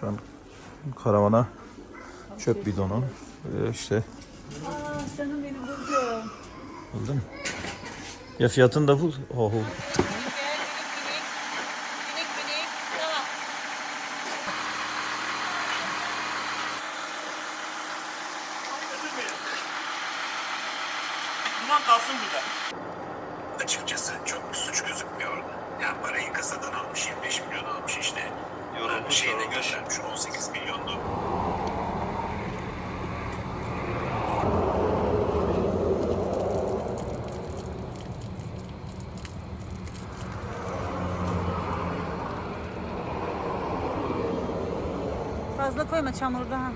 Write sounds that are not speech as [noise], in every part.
Şu an karavana çöp bidonu ve işte Aa canım benim buldum. buldun mu? Ya fiyatını da bul. Oho. Duman kalsın burada. Açıkçası çok suç gözükmüyor orada. Yani parayı kasadan almış 25 milyon almış işte. Yorulmuş, Şeyine göndermiş 18 milyondu. Fazla koyma çamurda ha.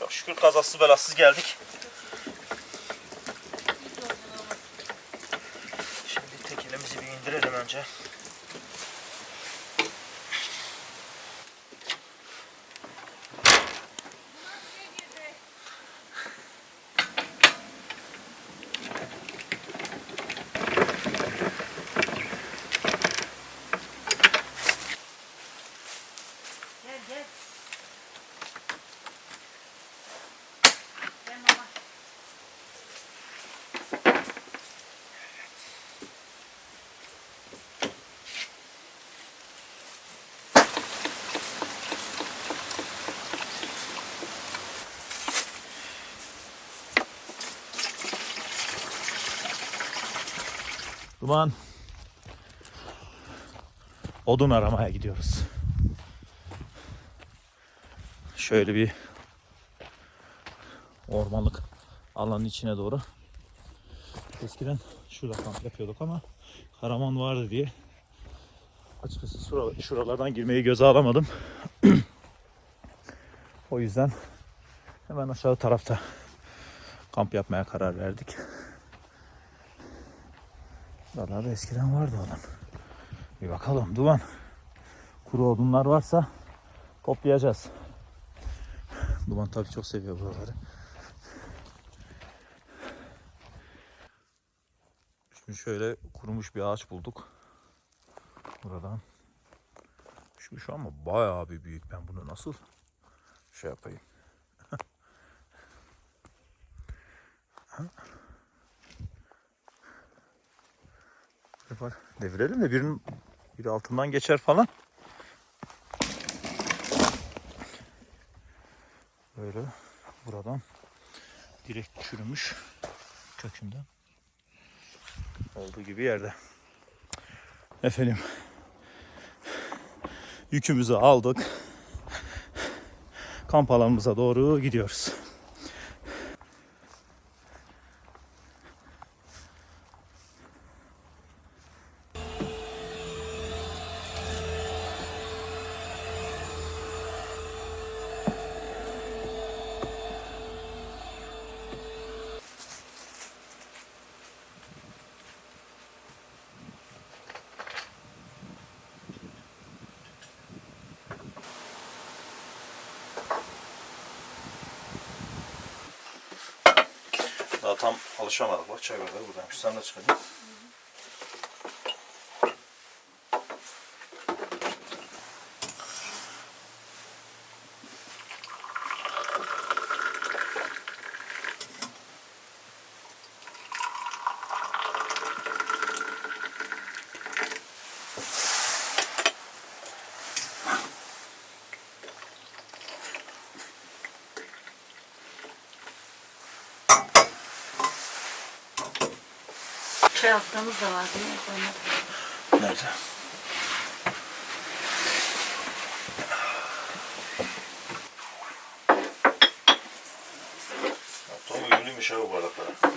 Çok şükür kazasız belasız geldik. Şimdi tekelimizi bir indirelim önce. Duman. Odun aramaya gidiyoruz. Şöyle bir ormanlık alanın içine doğru. Eskiden şurada kamp yapıyorduk ama Karaman vardı diye açıkçası şura- şuralardan girmeyi göze alamadım. [clears throat] o yüzden hemen aşağı tarafta kamp yapmaya karar verdik. Buralarda eskiden vardı odun. Bir bakalım duman. Kuru odunlar varsa toplayacağız. Duman tabii çok seviyor buraları. Şimdi şöyle kurumuş bir ağaç bulduk. Buradan. Şu, şu ama bayağı bir büyük. Ben bunu nasıl şey yapayım? [laughs] Yapar. Devirelim de birinin biri altından geçer falan. Böyle buradan direkt çürümüş kökünden olduğu gibi yerde. Efendim yükümüzü aldık. Kamp alanımıza doğru gidiyoruz. Tam alışamadık. Bak çay bardağı buradaymış. Sen de çıkacak. Haftamız da var değil mi? Sonra Nerede? Tam uyumluymuş ha bu bardaklara.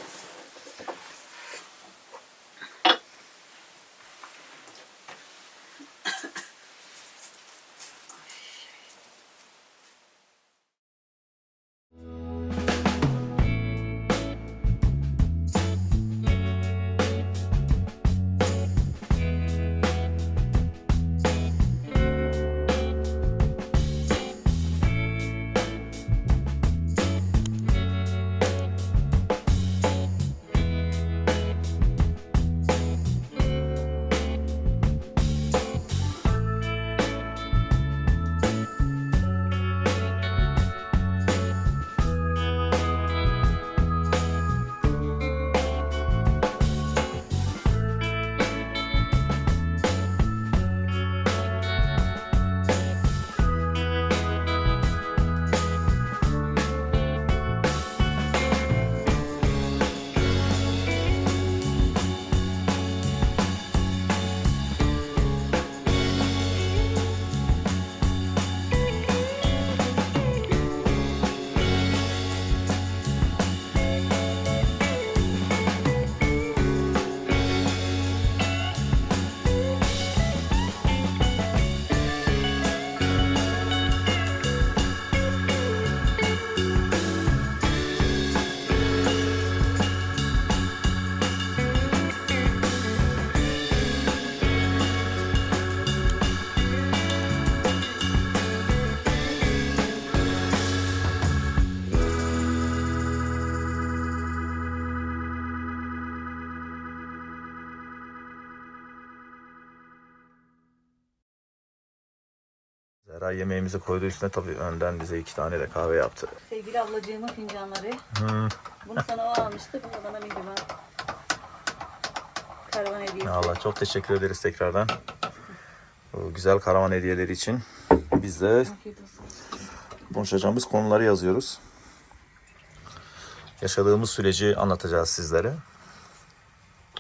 Yemeğimizi koydu üstüne tabii önden bize iki tane de kahve yaptı. Sevgili ablacığımın fincanları. Hı. Bunu sana o almıştı. Bunu bana Mihrimah. Karavan hediyesi. Allah çok teşekkür ederiz tekrardan. Bu güzel karavan hediyeleri için. Biz de konuşacağımız konuları yazıyoruz. Yaşadığımız süreci anlatacağız sizlere.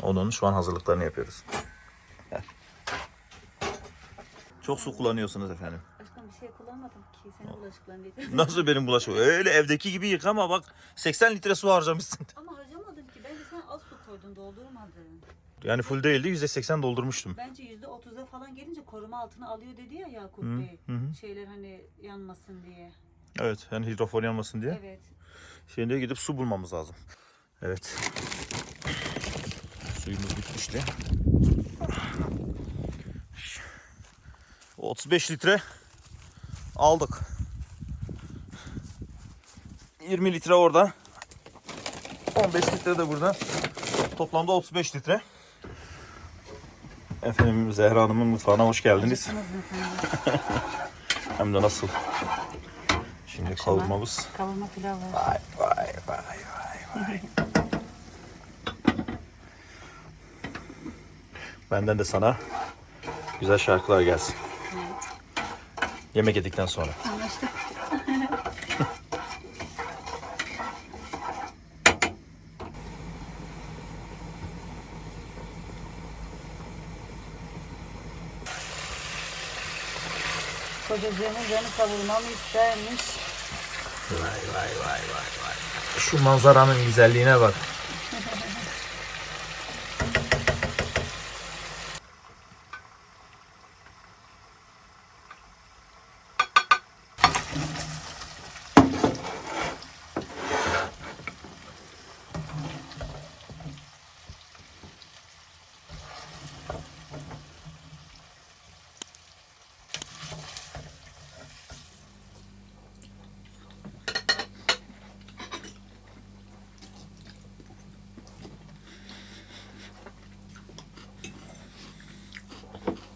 Onun şu an hazırlıklarını yapıyoruz. Çok su kullanıyorsunuz efendim. Kullanmadım ki. Senin bulaşıklarını [laughs] getirdim. Nasıl benim bulaşık? Öyle evdeki gibi yıkama bak. 80 litre su harcamışsın. Ama harcamadım ki. Bence sen az su koydun, doldurmadın. Yani full değildi %80 doldurmuştum. Bence yüzde otuza falan gelince koruma altına alıyor dedi ya Yakup Hı, Bey. hı hı. Şeyler hani yanmasın diye. Evet yani hidrofor yanmasın diye. Evet. Şimdi gidip su bulmamız lazım. Evet. Suyumuz bitmişti. O 35 litre aldık. 20 litre orada. 15 litre de burada. Toplamda 35 litre. Efendim Zehra Hanım'ın mutfağına hoş geldiniz. [laughs] Hem de nasıl. Şimdi kavurmamız. Kavurma pilav var. Vay vay vay vay vay. [laughs] Benden de sana güzel şarkılar gelsin. Yemek yedikten sonra. Anlaştık. [laughs] Kocacığımız beni kavurmamı istermiş. Vay vay vay vay vay. Şu manzaranın güzelliğine bak.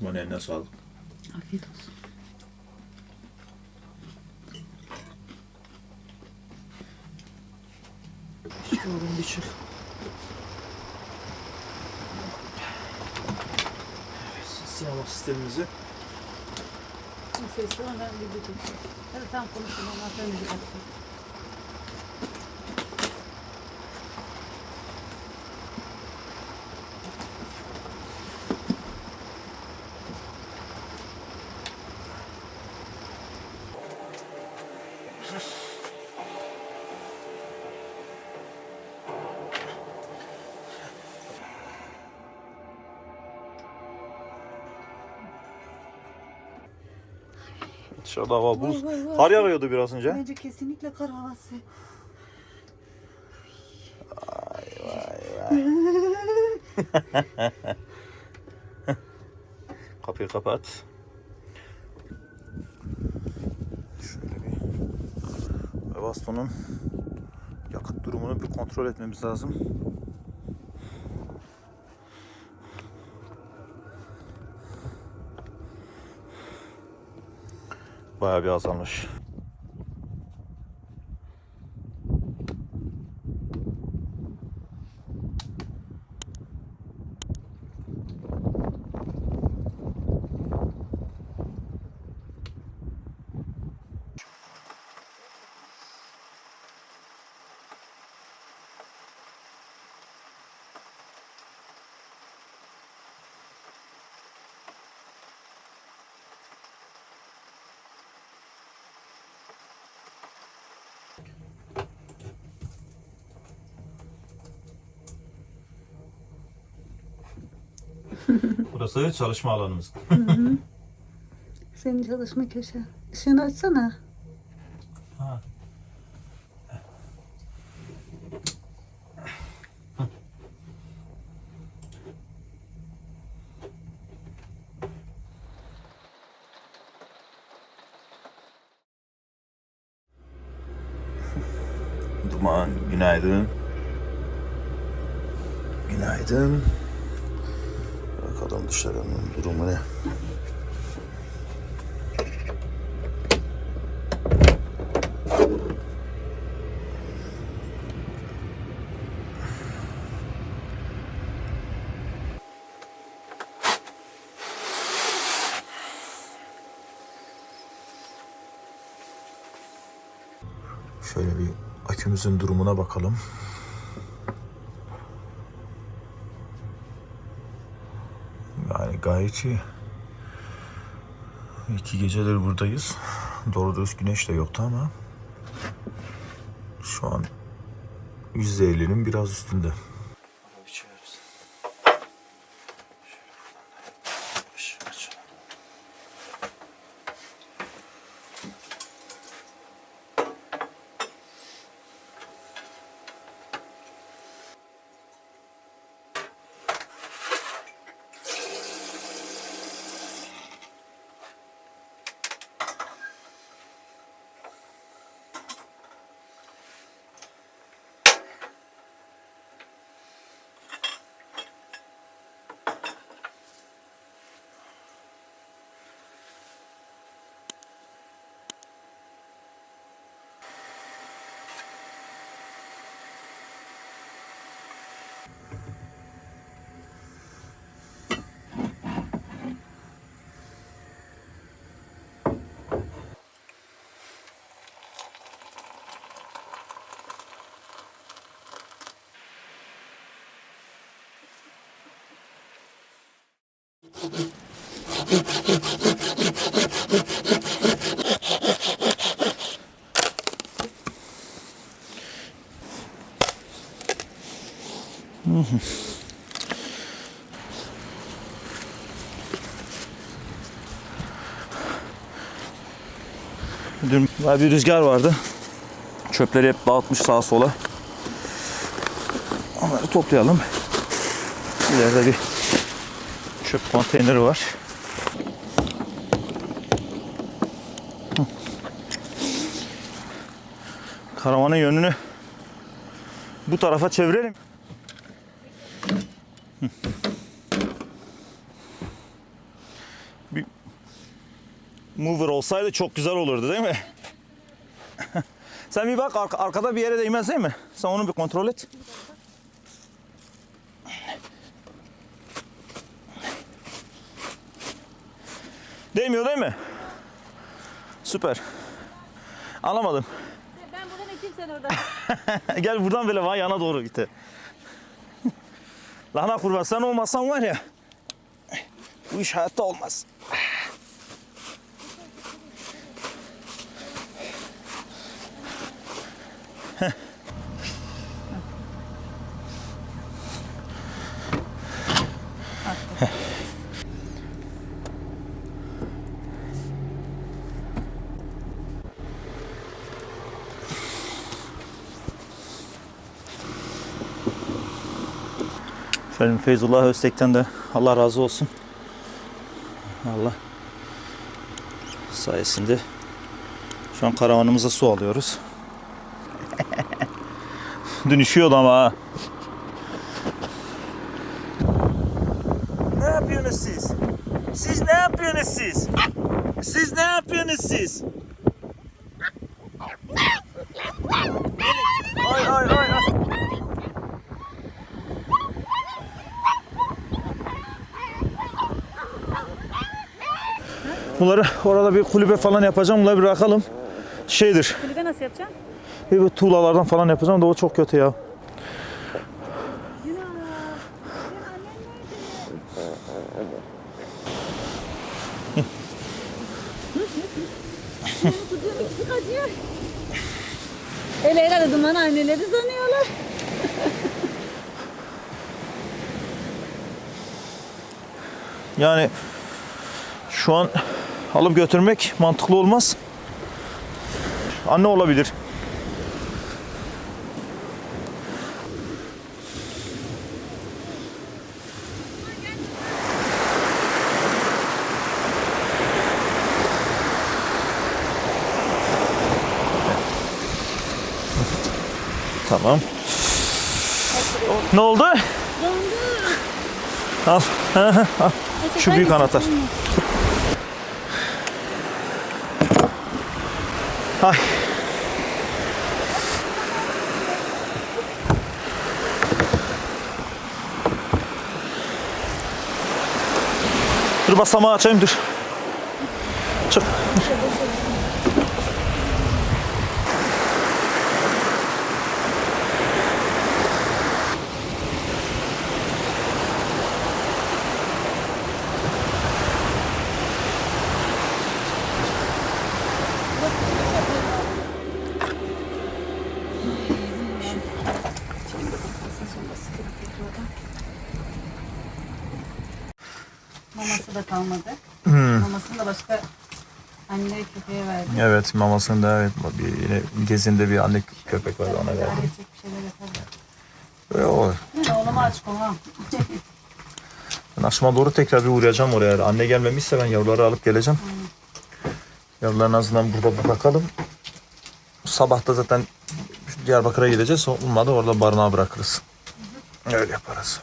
Bunun eline sağlık. Afiyet olsun. Bir çık. Evet, sinema sistemimizi Sesli ondan bir bir çeksin. Hadi tamam konuşun ondan sonra Dışarıda hava buz. Vay, vay, vay. Kar yağıyordu biraz önce. Bence kesinlikle kar havası. [laughs] Kapıyı kapat. Şöyle bir bastonun yakıt durumunu bir kontrol etmemiz lazım. Bayağı bir azalmış. [laughs] Burası çalışma alanımız. Senin çalışma köşe. Işığını açsana. Ha. Duman, günaydın. Günaydın. Adam dışarının durumu ne? Şöyle bir akümüzün durumuna bakalım. Gayet iyi. İki gecedir buradayız. Doğru dürüst güneş de yoktu ama şu an %50'nin biraz üstünde. Dün bayağı bir rüzgar vardı. Çöpleri hep dağıtmış sağa sola. Onları toplayalım. İleride bir çöp konteyneri var. Karavanın yönünü bu tarafa çevirelim. Bir mover olsaydı çok güzel olurdu değil mi? [laughs] Sen bir bak arka- arkada bir yere değmez değil mi? Sen onu bir kontrol et. Değmiyor değil mi? Süper. Alamadım. Ben buradan iteyim sen oradan. [laughs] Gel buradan böyle vay yana doğru git. Lahana kurban sen olmasan var ya bu iş hayatta olmaz. Efendim Feyzullah Öztek'ten de Allah razı olsun. Allah sayesinde şu an karavanımıza su alıyoruz. [laughs] Dün üşüyordu ama ha. Ne yapıyorsunuz siz? Siz ne yapıyorsunuz siz? Siz ne yapıyorsunuz siz? Ay ay ay ay. Bunları orada bir kulübe falan yapacağım. Bunları bir bırakalım. Şeydir. Kulübe nasıl yapacaksın? Bir bu tuğlalardan falan yapacağım da o çok kötü ya. Ele herhalde duman anneleri sanıyorlar. Yani şu an alıp götürmek mantıklı olmaz. Anne olabilir. Tamam. Ne oldu? Al. Şu büyük anahtar. Ay. Dur basamağı açayım dur. Da kalmadı. Hmm. Mamasını da başka anne köpeğe verdi. Evet mamasını da evet bir, yine gezinde bir anne köpek vardı ona İdare verdim. edecek bir şeyler yaparız. Ve o Yine oğluma aç konuğa. Ben akşama doğru tekrar bir uğrayacağım oraya. Anne gelmemişse ben yavruları alıp geleceğim. Yavruları en azından burada bırakalım. Sabah da zaten Diyarbakır'a gideceğiz. Olmadı orada barınağa bırakırız. Öyle yaparız.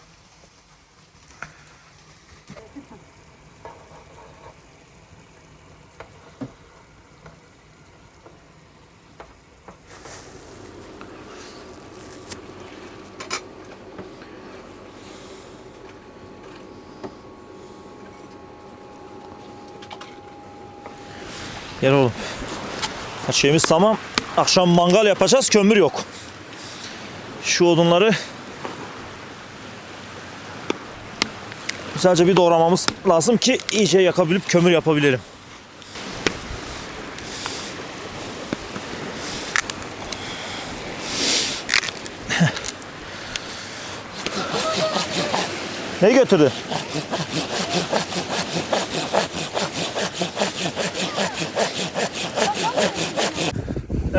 Gel oğlum. Her şeyimiz tamam. Akşam mangal yapacağız. Kömür yok. Şu odunları güzelce bir doğramamız lazım ki iyice yakabilip kömür yapabilelim. Ne götürdü?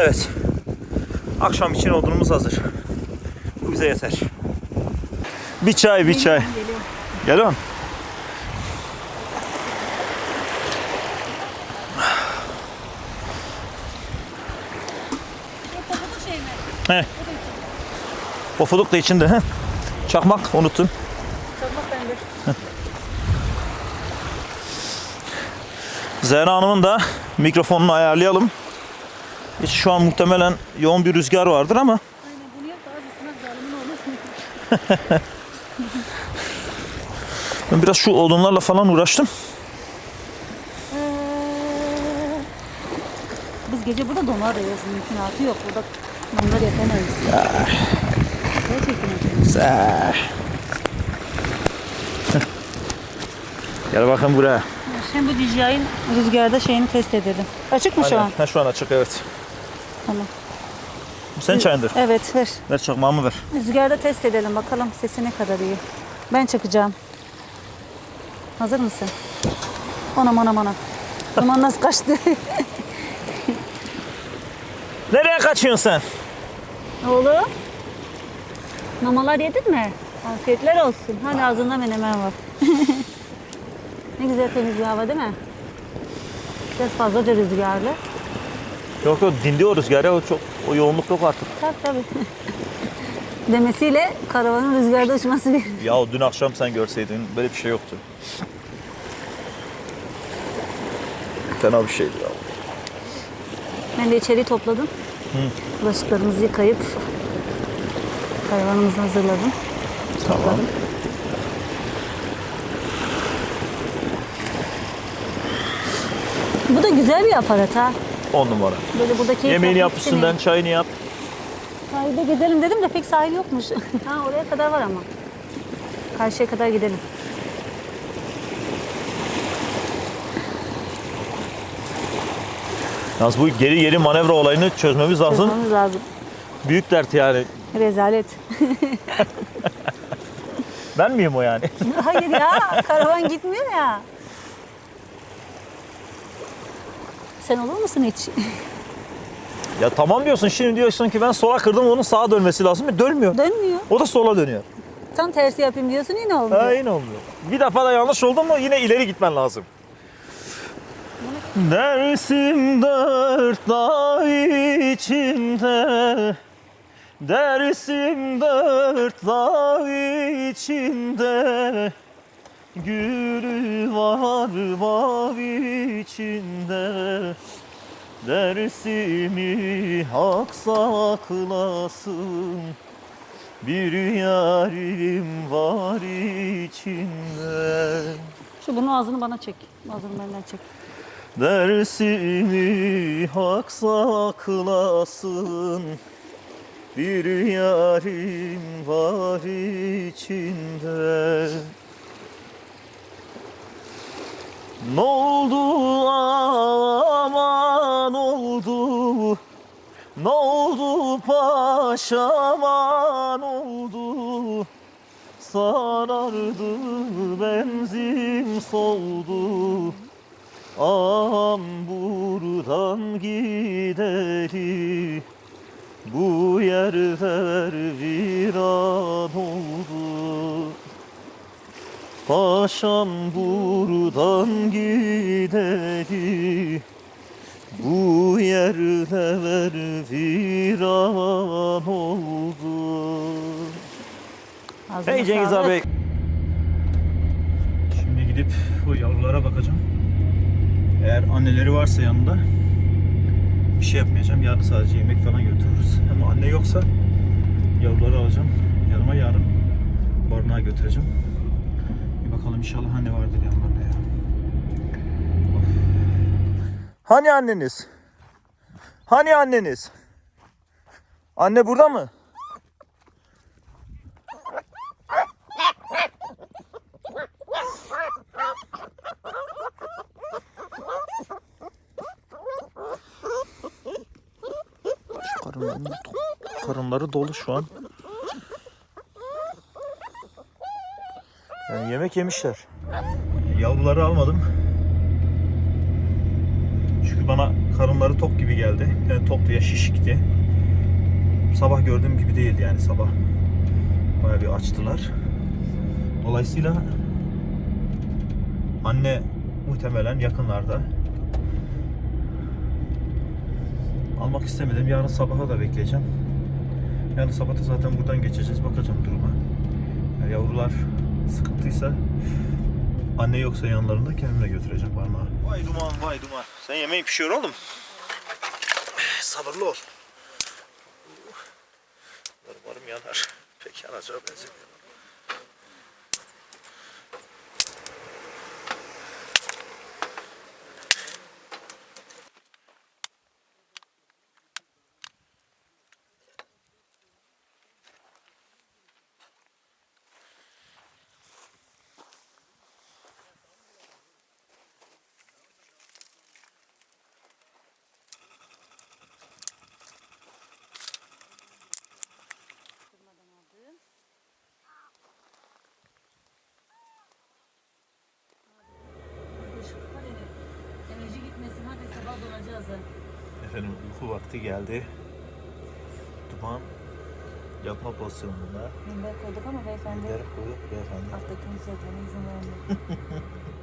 Evet. Akşam için odunumuz hazır. Bu bize yeter. Bir çay, bir çay. Geliyor musun? He. Pofuduk da içinde. He. Çakmak unuttun. Çakmak bende. Zehra Hanım'ın da mikrofonunu ayarlayalım. Hiç şu an muhtemelen yoğun bir rüzgar vardır ama Aynen bunu yap olur. ben biraz şu odunlarla falan uğraştım. Ee, Biz gece burada donarız. Mümkünatı yok. Burada mangal yapamayız. Gerçekten yapamayız. Gel bakın buraya. Şimdi bu DJI'nin rüzgarda şeyini test edelim. Açık mı şu an? Ha, şu an açık evet. Tamam. Sen çayındır. Evet ver. Ver çakmağımı ver. Rüzgarda test edelim bakalım sesi ne kadar iyi. Ben çakacağım. Hazır mısın? Anam anam anam. [laughs] Duman nasıl kaçtı? [laughs] Nereye kaçıyorsun sen? Oğlum. Mamalar yedin mi? Afiyetler olsun. Hadi ağzında menemen var. [laughs] ne güzel temiz bir hava değil mi? Biraz fazlaca rüzgarlı. Yok yok rüzgar ya o çok o yoğunluk yok artık. Tabii tabii. Demesiyle karavanın rüzgarda uçması bir. Ya dün akşam sen görseydin böyle bir şey yoktu. Fena bir şeydi ya. Ben de içeriği topladım. Bulaşıklarımızı yıkayıp karavanımızı hazırladım. Tamam. Bu da güzel bir aparat ha. On numara. Böyle burada keyif Yemeğini yap yapmak üstünden çayını yap. Sahilde gidelim dedim de pek sahil yokmuş. [laughs] ha oraya kadar var ama. Karşıya kadar gidelim. Yalnız bu geri geri manevra olayını çözmemiz lazım. Çözmemiz lazım. Büyük dert yani. Rezalet. [laughs] Ben miyim o yani? [laughs] Hayır ya karavan gitmiyor ya. Sen olur musun hiç? [laughs] ya tamam diyorsun şimdi diyorsun ki ben sola kırdım onun sağa dönmesi lazım. E, Dönmüyor. Dönmüyor. O da sola dönüyor. Tam tersi yapayım diyorsun yine olmuyor. Ha, yine olmuyor. Bir defa da yanlış oldu mu yine ileri gitmen lazım. Dersim dört dağ içinde Dersim dört dağ içinde Gülü var mavi içinde Dersimi hak saklasın Bir yarim var içinde Şu bunun ağzını bana çek. Ağzını benden çek. Dersimi hak saklasın Bir yarim var içinde Ne oldu? Aman oldu. Ne oldu? Paşaman oldu. Sarardı benzin soldu. Ağam buradan gideri. Bu yerler viran oldu Paşam buradan gideri Bu yerler viran oldu Ağzına Hey Cengiz sağlık. abi. Şimdi gidip bu yavrulara bakacağım. Eğer anneleri varsa yanında bir şey yapmayacağım. Yarın sadece yemek falan götürürüz. Ama anne yoksa yavruları alacağım. Yanıma yarın barınağa götüreceğim. Bakalım inşallah anne vardır yanlarında ya. Of. Hani anneniz? Hani anneniz? Anne burada mı? Do- karınları dolu şu an. Yani yemek yemişler. Yavruları almadım. Çünkü bana karınları tok gibi geldi. Yani toktu ya şişikti. Sabah gördüğüm gibi değildi yani sabah. Bayağı bir açtılar. Dolayısıyla anne muhtemelen yakınlarda. Almak istemedim. Yarın sabaha da bekleyeceğim. Yarın sabah da zaten buradan geçeceğiz. Bakacağım duruma. Eğer yavrular sıkıntıysa anne yoksa yanlarında kendimle götüreceğim parmağı. Vay duman vay duman. Sen yemeği pişiyor oğlum. Sabırlı ol. Ha. Efendim uyku vakti geldi. Duman yapma pozisyonunda. Minber koyduk ama beyefendi Minder koyduk beyefendi. alttaki müsaadene izin vermiyor. [laughs]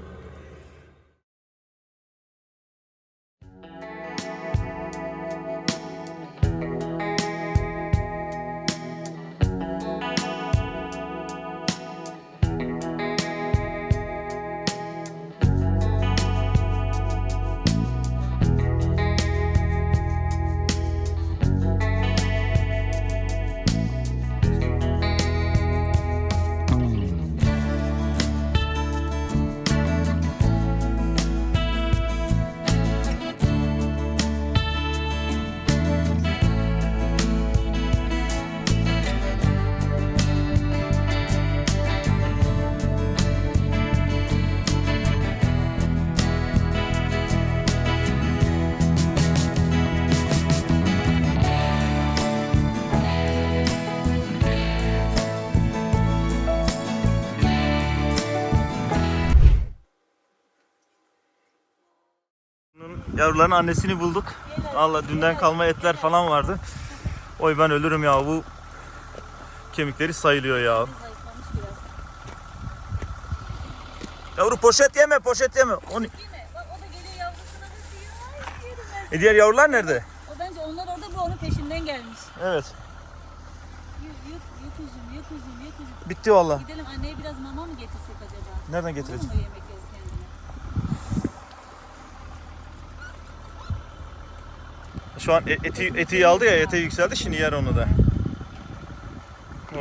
Yavruların annesini bulduk. Allah dünden kalma etler falan vardı. Oy ben ölürüm ya bu kemikleri sayılıyor ya. Yavru poşet yeme poşet yeme. Onu... E diğer yavrular nerede? O bence onlar orada bu onun peşinden gelmiş. Evet. Yut yut uzun yut uzun. Bitti valla. Gidelim anneye biraz mama mı getirsek acaba? Nereden Olur getireceğiz? mu yemek yaz kendine? Şu an e- eti, eti aldı ya ete yükseldi şimdi yer onu da.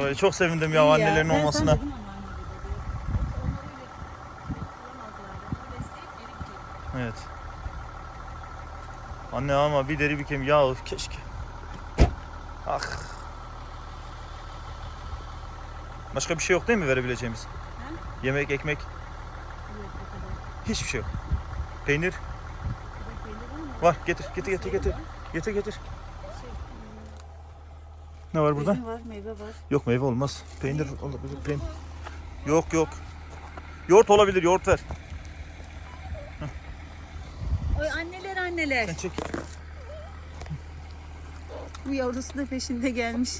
Oy, çok sevindim ya annelerin Ben sana olmasına. dedim ama anne burada diyor. Onları öyle beslemezlerdi. Besleyip geri gidecek. Evet. Anne ama bir deri bir kemik ya keşke. Ah. Başka bir şey yok değil mi verebileceğimiz? Yemek, ekmek, o kadar. hiçbir şey yok. Peynir Bir de peynir var mı? var. Getir, getir, getir, getir. Getir getir. Ne var burada? Üzüm var, meyve var. Yok meyve olmaz. Peynir olabilir. Peynir. Yok yok. Yoğurt olabilir, yoğurt ver. Oy anneler anneler. Sen çek. Bu yavrusu da peşinde gelmiş.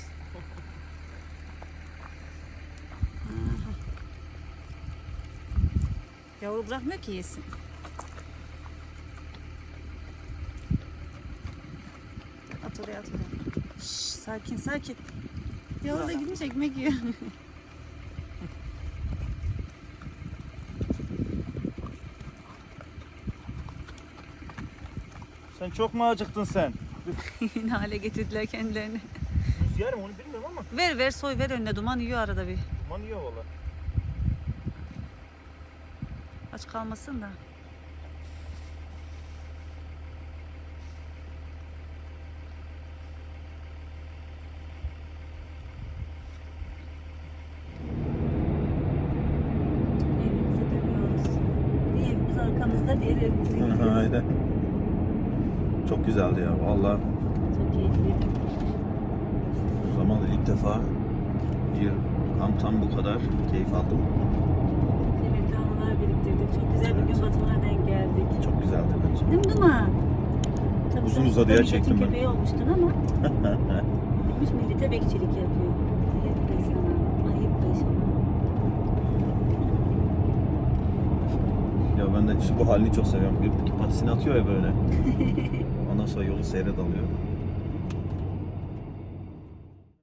Yavru bırakmıyor ki yesin. Sakin sakin. Yavru da gidince ekmek yiyor. [laughs] Sen çok mu acıktın sen? [laughs] ne hale getirdiler kendilerini. Buz yer mi onu bilmiyorum ama. Ver ver soy ver önüne duman yiyor arada bir. Duman yiyor valla. Aç kalmasın da. Evimize dönüyoruz. Bir evimiz arkamızda, diğer evimize gidiyoruz. Aynen. Çok güzeldi ya valla. Çok keyifliydi. O zaman da ilk defa bir kamptan bu kadar keyif aldım. Kıymetli anılar biriktirdik. Çok güzel bir gün batımına denk geldik. Çok güzeldi bence. Değil mi Duman? Uzadıya milletin çektim ben. köpeği olmuştun ama [laughs] gitmiş millete bekçilik yapıyor. Ayıp be sana. Ayıp be sana. Ya ben de işte bu halini çok seviyorum. Bir iki patisini atıyor ya böyle. [laughs] Ondan sonra yolu seyre dalıyor.